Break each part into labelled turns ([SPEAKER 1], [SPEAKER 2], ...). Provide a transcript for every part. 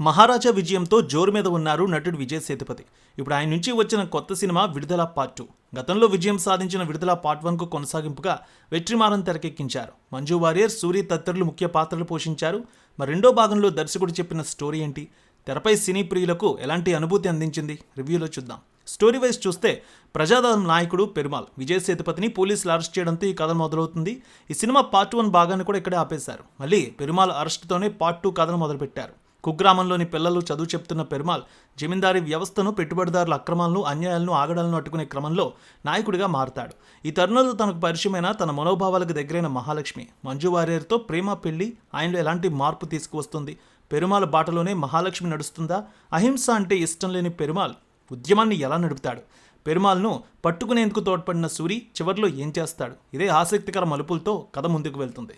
[SPEAKER 1] మహారాజా విజయంతో జోరు మీద ఉన్నారు నటుడు విజయ్ సేతుపతి. ఇప్పుడు ఆయన నుంచి వచ్చిన కొత్త సినిమా విడుదల పార్ట్ టూ. గతంలో విజయం సాధించిన విడుదల పార్ట్ వన్కు కొనసాగింపుగా వెట్రిమారన్ తెరకెక్కించారు. మంజు వారియర్ సూర్య తత్తరులు ముఖ్య పాత్రలు పోషించారు. మరి రెండో భాగంలో దర్శకుడు చెప్పిన స్టోరీ ఏంటి? తెరపై సినీ ప్రియులకు ఎలాంటి అనుభూతి అందించింది? రివ్యూలో చూద్దాం. స్టోరీ వైజ్ చూస్తే ప్రజాదరణ నాయకుడు పెరుమాల్ విజయ్ సేతుపతిని పోలీసులు అరెస్ట్ చేయడంతో ఈ కథ మొదలవుతుంది. ఈ సినిమా పార్ట్ వన్ భాగాన్ని కూడా ఇక్కడే ఆపేశారు. మళ్ళీ పెరుమాల్ అరెస్ట్తోనే పార్ట్ టూ కథను మొదలుపెట్టారు. కుగ్రామంలోని పిల్లలు చదువు చెప్తున్న పెరుమాల్ జమీందారీ వ్యవస్థను పెట్టుబడిదారుల అక్రమాలను అన్యాయాలను ఆగడాలను అట్టుకునే క్రమంలో నాయకుడిగా మారతాడు. ఈ తరుణంలో తనకు పరిచయమైన తన మనోభావాలకు దగ్గరైన మహాలక్ష్మి మంజు వారియర్తో ప్రేమ పెళ్ళి ఆయనలో ఎలాంటి మార్పు తీసుకువస్తుంది? పెరుమాల బాటలోనే మహాలక్ష్మి నడుస్తుందా? అహింస అంటే ఇష్టం లేని పెరుమాల్ ఉద్యమాన్ని ఎలా నడుపుతాడు? పెరుమాల్ను పట్టుకునేందుకు తోడ్పడిన సూరి చివర్లో ఏం చేస్తాడు? ఇదే ఆసక్తికర మలుపులతో కథ ముందుకు వెళ్తుంది.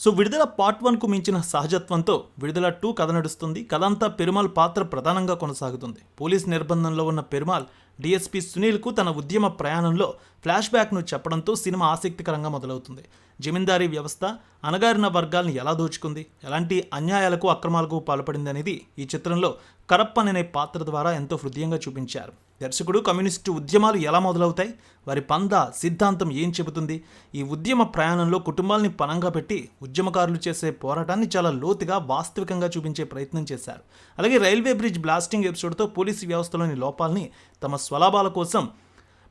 [SPEAKER 1] సో విడుదల పార్ట్ వన్కు మించిన సహజత్వంతో విడుదల టూ కథ నడుస్తుంది. కథ అంతా పెరుమాల్ పాత్ర ప్రధానంగా కొనసాగుతుంది. పోలీస్ నిర్బంధంలో ఉన్న పెరుమాల్ డిఎస్పీ సునీల్కు తన ఉద్యమ ప్రయాణంలో ఫ్లాష్ బ్యాక్ను చెప్పడంతో సినిమా ఆసక్తికరంగా మొదలవుతుంది. జమీందారీ వ్యవస్థ అణగారిన వర్గాలను ఎలా దోచుకుంది? ఎలాంటి అన్యాయాలకు అక్రమాలకు పాల్పడింది అనేది ఈ చిత్రంలో కరప్పన్ అనే పాత్ర ద్వారా ఎంతో హృదయంగా చూపించారు. దర్శకుడు కమ్యూనిస్టు ఉద్యమాలు ఎలా మొదలవుతాయి? వారి పంద సిద్ధాంతం ఏం చెబుతుంది? ఈ ఉద్యమ ప్రయాణంలో కుటుంబాల్ని పనంగా పెట్టి ఉద్యమకారులు చేసే పోరాటాన్ని చాలా లోతుగా వాస్తవికంగా చూపించే ప్రయత్నం చేశారు. అలాగే రైల్వే బ్రిడ్జ్ బ్లాస్టింగ్ ఎపిసోడ్తో పోలీసు వ్యవస్థలోని లోపాలని తమ స్వలాభాల కోసం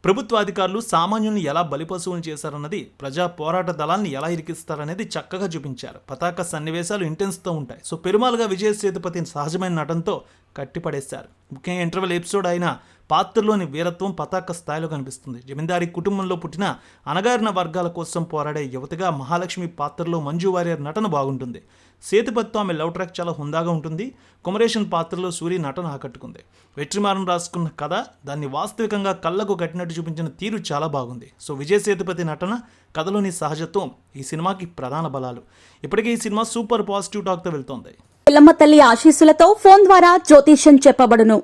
[SPEAKER 1] ప్రభుత్వ అధికారులు సామాన్యుల్ని ఎలా బలిపశువులు చేశారన్నది ప్రజా పోరాట దళాన్ని ఎలా ఇరికిస్తారనేది చక్కగా చూపించారు. పతాక సన్నివేశాలు ఇంటెన్స్తో ఉంటాయి. సో పెరుమాలుగా విజయ సేతుపతి సహజమైన నటనతో కట్టిపడేశారు. ముఖ్యంగా ఇంటర్వెల్ ఎపిసోడ్ అయిన పాత్రలోని వీరత్వం పతాక స్థాయిలో కనిపిస్తుంది. జమీందారీ కుటుంబంలో పుట్టిన అనగారిన వర్గాల కోసం పోరాడే యువతగా మహాలక్ష్మి పాత్రలో మంజు వారియర్ నటన బాగుంటుంది. సేతుపతితో ఆమె లవ్ ట్రాక్ చాలా హుందాగా ఉంటుంది. కొమరేషన్ పాత్రలో సూరి నటన ఆకట్టుకుంది. వెట్రిమారం రాసుకున్న కథ దాన్ని వాస్తవికంగా కళ్ళకు కట్టినట్టు చూపించిన తీరు చాలా బాగుంది. సో విజయ్ సేతుపతి నటన కథలోని సహజత్వం ఈ సినిమాకి ప్రధాన బలాలు. ఇప్పటికే ఈ సినిమా సూపర్ పాజిటివ్ టాక్తో వెళ్తోంది.
[SPEAKER 2] పిల్లమ్మ తల్లి ఆశీస్సులతో ఫోన్ ద్వారా జ్యోతిష్యం చెప్పబడును.